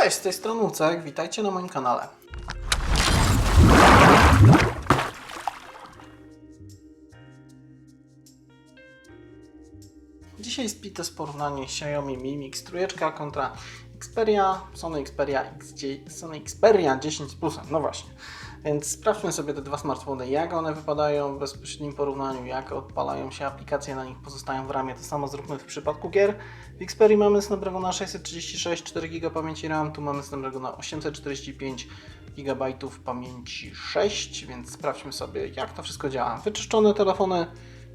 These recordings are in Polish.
Cześć, z tej strony Lucek, witajcie na moim kanale. Dzisiaj spite z porównanie Xiaomi Mi Mix trójeczka kontra Xperia, Sony Xperia XG, Sony Xperia 10 z plusem, no właśnie. Więc sprawdźmy sobie te dwa smartfony, jak one wypadają w bezpośrednim porównaniu, jak odpalają się aplikacje na nich, pozostają w ramie. To samo zróbmy w przypadku gier. W Xperia mamy Snapdragona 636, 4 GB pamięci RAM, tu mamy Snapdragona 845 GB pamięci 6, więc sprawdźmy sobie, jak to wszystko działa. Wyczyszczone telefony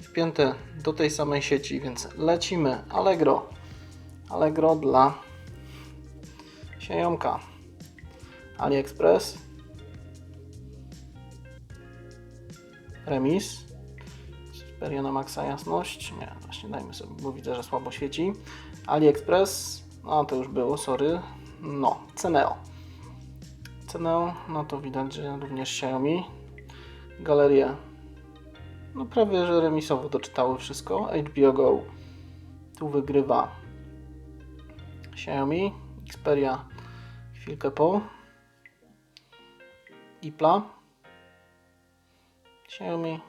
wpięte do tej samej sieci, więc lecimy. Allegro. Allegro dla Xiaomka. AliExpress. Remis. Xperia na maksa jasność. Nie, właśnie dajmy sobie, bo widzę, że słabo świeci. AliExpress. No to już było, sorry. No, Ceneo. Ceneo, no to widać, że również Xiaomi. Galerie. No prawie, że remisowo doczytały wszystko. HBO Go. Tu wygrywa Xiaomi. Xperia chwilkę po. Ipla. Xiaomi.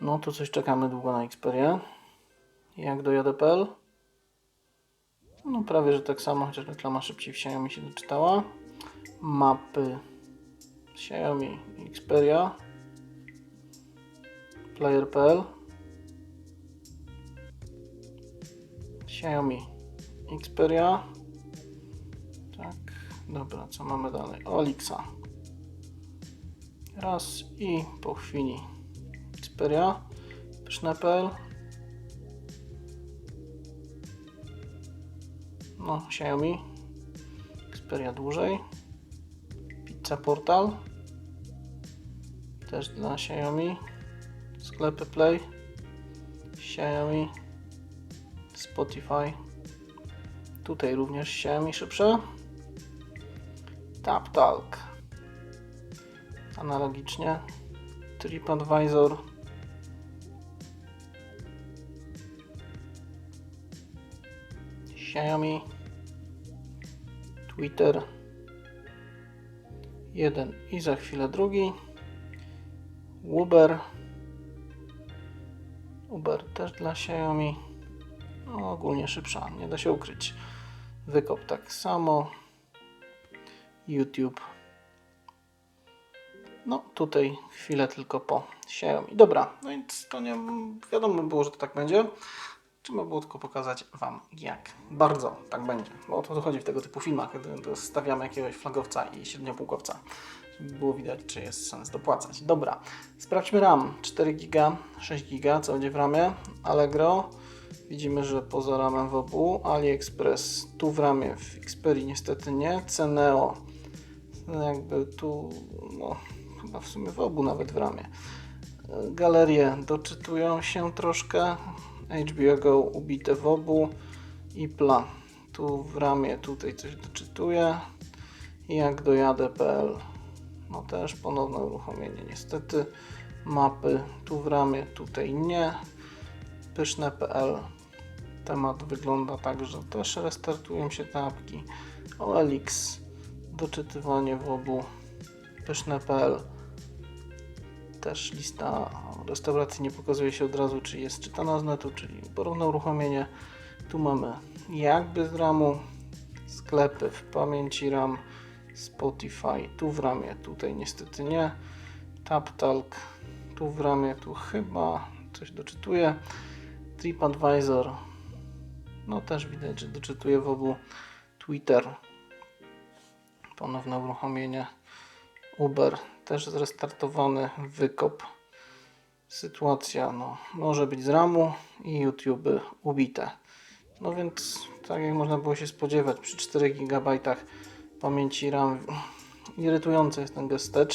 No tu coś czekamy długo na Xperia. Jak do JDPL? No prawie, że tak samo, chociaż reklama szybciej w Xiaomi się doczytała. Mapy Xiaomi Xperia. Player.pl Xiaomi Xperia. Tak, dobra, co mamy dalej? Olixa. Raz i po chwili Xperia. Pyszne.pl No, Xiaomi. Xperia dłużej. Pizza Portal. Też dla Xiaomi. Sklepy Play. Xiaomi. Spotify. Tutaj również Xiaomi szybsze. TapTalk. Analogicznie. TripAdvisor. Xiaomi. Twitter. Jeden i za chwilę drugi. Uber. Uber też dla Xiaomi. No, ogólnie szybsza, nie da się ukryć. Wykop tak samo. YouTube. No, tutaj chwilę tylko po Xiaomi. Dobra, no więc to nie wiadomo było, że to tak będzie. Trzeba było tylko pokazać Wam, jak bardzo tak będzie. Bo o to chodzi w tego typu filmach, kiedy stawiamy jakiegoś flagowca i średniopółkowca. Żeby było widać, czy jest sens dopłacać. Dobra, sprawdźmy RAM. 4 GB, 6 GB, co będzie w ramie. Allegro. Widzimy, że poza ramem w obu. AliExpress tu w ramie, w Xperia niestety nie. Ceneo jakby tu, no chyba w sumie w obu nawet w ramię. Galerie doczytują się troszkę. HBO Go ubite w obu. Ipla tu w ramię, tutaj coś doczytuje. I jak dojadę.pl no też ponowne uruchomienie niestety. Mapy tu w ramię, tutaj nie. Pyszne.pl Temat wygląda tak, że też restartują się te apki. OLX doczytywanie w obu pyszne.pl też lista restauracji nie pokazuje się od razu, czy jest czytana z netu, czyli porówne uruchomienie. Tu mamy jakby z ramu, sklepy w pamięci RAM, Spotify, tu w ramie, tutaj niestety nie. TapTalk, tu w ramie, tu chyba coś doczytuje. TripAdvisor, no też widać, że doczytuje w obu. Twitter, ponowne uruchomienie. Uber też zrestartowany, wykop. Sytuacja no, może być z ramu i YouTube ubite. No więc tak jak można było się spodziewać przy 4 GB pamięci RAM irytujący jest ten gest touch,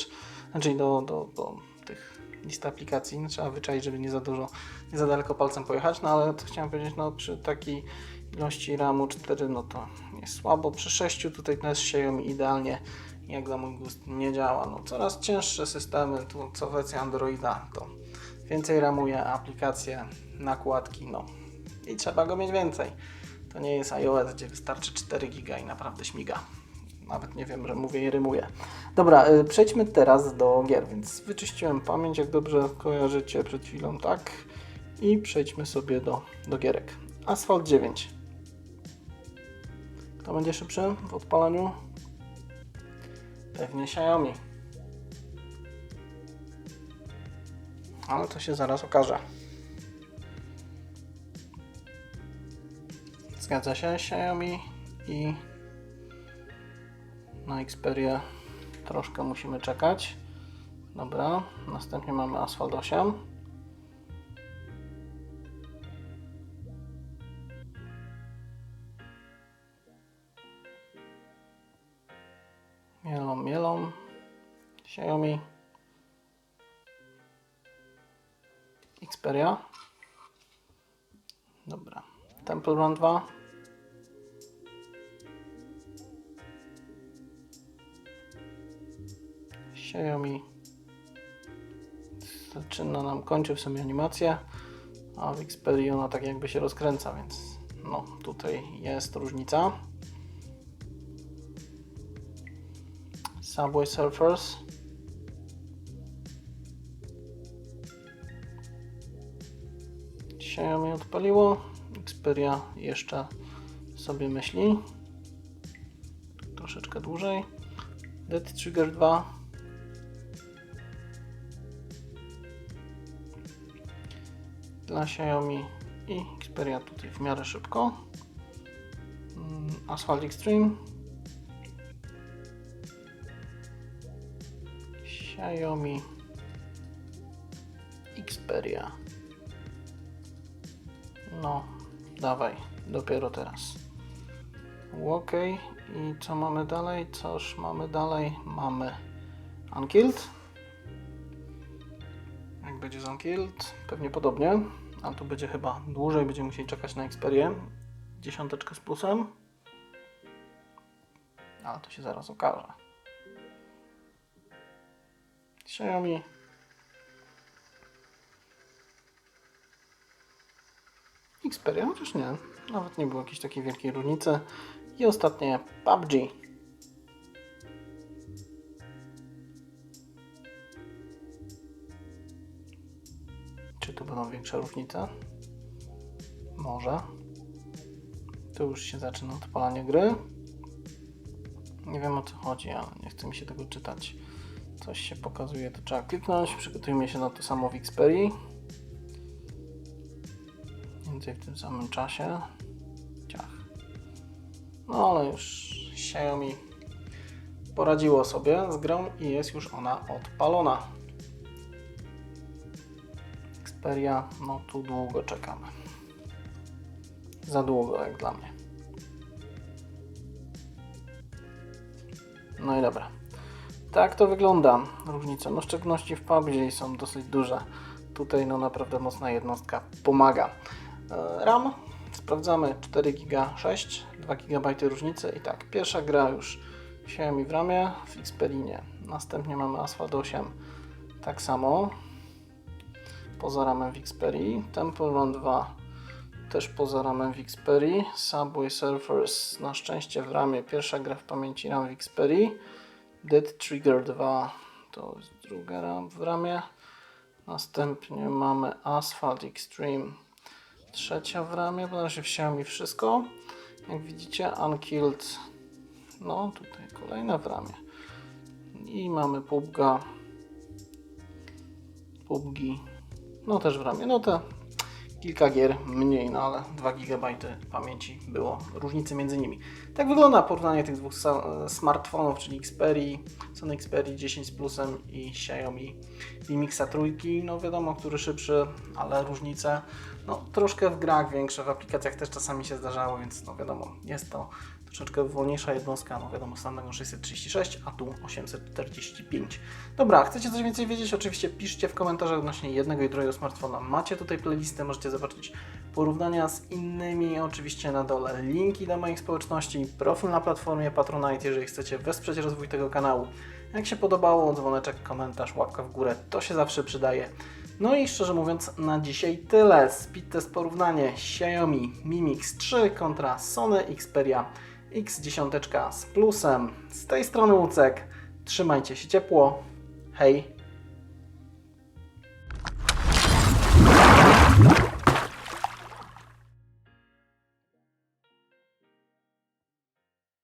znaczy do, do, do tych list aplikacji, no, trzeba wyczaić, żeby nie za dużo, nie za daleko palcem pojechać, no ale to chciałem powiedzieć, no przy takiej ilości RAMu 4, no to jest słabo, przy 6 tutaj też się idealnie jak za mój gust nie działa. No, coraz cięższe systemy, tu co wersja Androida, to więcej ramuje aplikacje, nakładki, no i trzeba go mieć więcej. To nie jest iOS, gdzie wystarczy 4 giga i naprawdę śmiga. Nawet nie wiem, że mówię i rymuję. Dobra, y, przejdźmy teraz do gier, więc wyczyściłem pamięć, jak dobrze kojarzycie przed chwilą, tak? I przejdźmy sobie do, do gierek. Asphalt 9. Kto będzie szybszy w odpalaniu? Pewnie Xiaomi. Ale to się zaraz okaże. Zgadza się, Xiaomi i na Xperię troszkę musimy czekać. Dobra, następnie mamy Asphalt 8. Mielą, mielą. Xiaomi. Xperia. Dobra. Temple Run 2. Xiaomi zaczyna nam, kończy w sumie animację, a w Xperii ona tak jakby się rozkręca, więc no tutaj jest różnica. Subway Surfers. Xiaomi odpaliło, Xperia jeszcze sobie myśli. Troszeczkę dłużej. Dead Trigger 2. Dla Xiaomi i Xperia tutaj w miarę szybko. Mm, Asphalt Extreme. Xiaomi Xperia. No, dawaj, dopiero teraz. OK. I co mamy dalej? Coż mamy dalej? Mamy Unkilled. Jak będzie z Unkilled? Pewnie podobnie, ale tu będzie chyba dłużej, będziemy musieli czekać na Xperię. Dziesiąteczkę z plusem. Ale to się zaraz okaże. Xiaomi. Xperia, chociaż nie. Nawet nie było jakiejś takiej wielkiej różnicy. I ostatnie PUBG. Czy tu będą większe różnice? Może. Tu już się zaczyna odpalanie gry. Nie wiem o co chodzi, ale nie chce mi się tego czytać. Coś się pokazuje, to trzeba kliknąć. Przygotujmy się na to samo w Xperii. Mniej więcej w tym samym czasie. Ciach. No ale już Xiaomi poradziło sobie z grą i jest już ona odpalona. Xperia, no tu długo czekamy. Za długo jak dla mnie. No i dobra. Tak to wygląda różnica. No szczególności w PUBG są dosyć duże. Tutaj no naprawdę mocna jednostka pomaga. E, RAM sprawdzamy 4 GB 6, 2 GB różnicy i tak, pierwsza gra już Xiaomi w ramie, w Xperinie. Następnie mamy Asphalt 8 tak samo poza ramem w Xperii. Temple Run 2 też poza ramem w Xperii. Subway Surfers na szczęście w ramie. Pierwsza gra w pamięci RAM w Xperii. Dead Trigger 2 to jest druga ram w ramie. Następnie mamy Asphalt Extreme trzecia w ramie, bo na razie wsiałem mi wszystko. Jak widzicie Unkilled no tutaj kolejna w ramię. I mamy PUBG'a PUBG'i no też w ramię. No te kilka gier mniej, no ale 2 GB pamięci było różnicy między nimi. Tak wygląda porównanie tych dwóch smartfonów, czyli Xperia, Sony Xperia 10 z plusem i Xiaomi Mi Mixa trójki. No wiadomo, który szybszy, ale różnice no troszkę w grach większe, w aplikacjach też czasami się zdarzało, więc no wiadomo, jest to troszeczkę wolniejsza jednostka, no wiadomo, Snapdragon 636, a tu 845. Dobra, chcecie coś więcej wiedzieć? Oczywiście piszcie w komentarzach odnośnie jednego i drugiego smartfona. Macie tutaj playlistę, możecie zobaczyć porównania z innymi, oczywiście na dole linki do moich społeczności, profil na platformie Patronite, jeżeli chcecie wesprzeć rozwój tego kanału. Jak się podobało, dzwoneczek, komentarz, łapka w górę, to się zawsze przydaje. No i szczerze mówiąc, na dzisiaj tyle. Speed test porównanie Xiaomi Mi Mix 3 kontra Sony Xperia X10 z plusem. Z tej strony Łucek. Trzymajcie się ciepło. Hej!